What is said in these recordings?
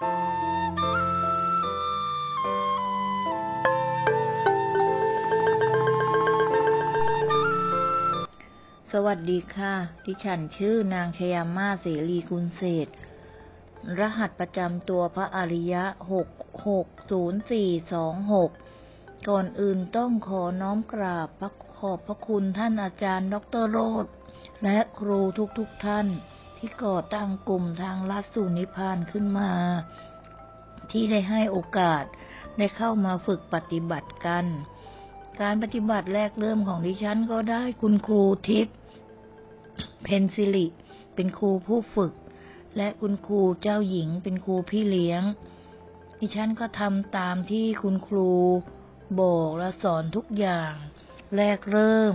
สวัสดีค่ะ ดิฉันชื่อนางชยามาเสรีกุลเศษ รหัสประจำตัวพระอริยะหกหกศูนย์สี่สองหกก่อนอื่นต้องขอน้อมกราบขอบพระคุณท่านอาจารย์ ดรโรธและครูทุกๆทท่าน ที่ก่อตั้งกลุ่มทางลัดสู่นิพพานขึ้นมา ที่ได้ให้โอกาสได้เข้ามาฝึกปฏิบัติกัน การปฏิบัติแรกเริ่มของดิฉันก็ได้คุณครูทิพย์เพนซิลิเป็นครูผู้ฝึก และคุณครูเจ้าหญิงเป็นครูพี่เลี้ยง ดิฉันก็ทำตามที่คุณครูบอกและสอนทุกอย่าง แรกเริ่ม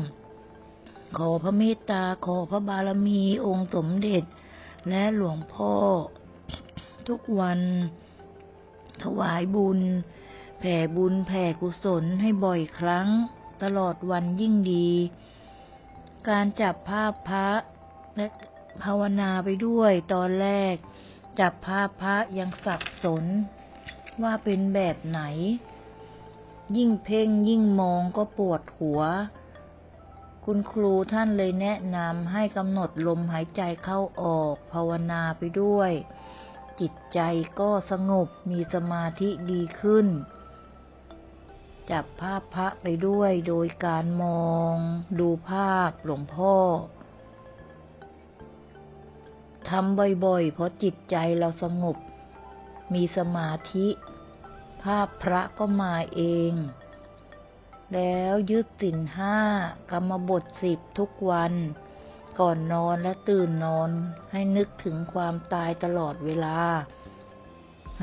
ขอพระเมตตา ขอพระบารมีองค์สมเด็จ และหลวงพ่อ ทุกวัน ถวายบุญ แผ่บุญแผ่กุศลให้บ่อยครั้ง ตลอดวันยิ่งดี การจับภาพพระและภาวนาไปด้วยตอนแรก จับภาพพระยังสับสน ว่าเป็นแบบไหน ยิ่งเพ่งยิ่งมองก็ปวดหัว คุณครูท่านเลยแนะนำให้กำหนดลมหายใจเข้าออก ภาวนาไปด้วย จิตใจก็สงบมีสมาธิดีขึ้น จับภาพพระไปด้วยโดยการมอง ดูภาพหลวงพ่อทำบ่อยๆ เพราะจิตใจเราสงบ มีสมาธิ ภาพพระก็มาเอง แล้วยึดสินห้ากรรมบทสิบทุกวัน ก่อนนอนและตื่นนอนให้นึกถึงความตายตลอดเวลา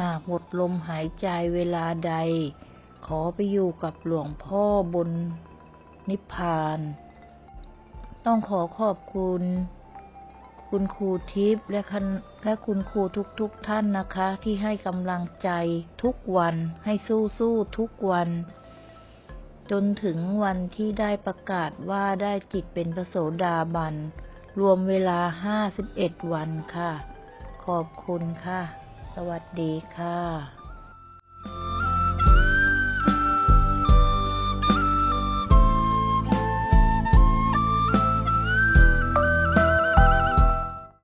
หากหมดลมหายใจเวลาใด ขอไปอยู่กับหลวงพ่อบนนิพพาน ต้องขอขอบคุณ คุณครูทิพย์และคและคุณครูทุกๆทท่านนะคะ ที่ให้กำลังใจทุกวันให้สู้สู้ทุกวัน จนถึงวันที่ได้ประกาศว่าได้จิตเป็นพระโสดาบัน รวมเวลาห้าสิบเอ็ดวันค่ะ ขอบคุณค่ะ สวัสดีค่ะ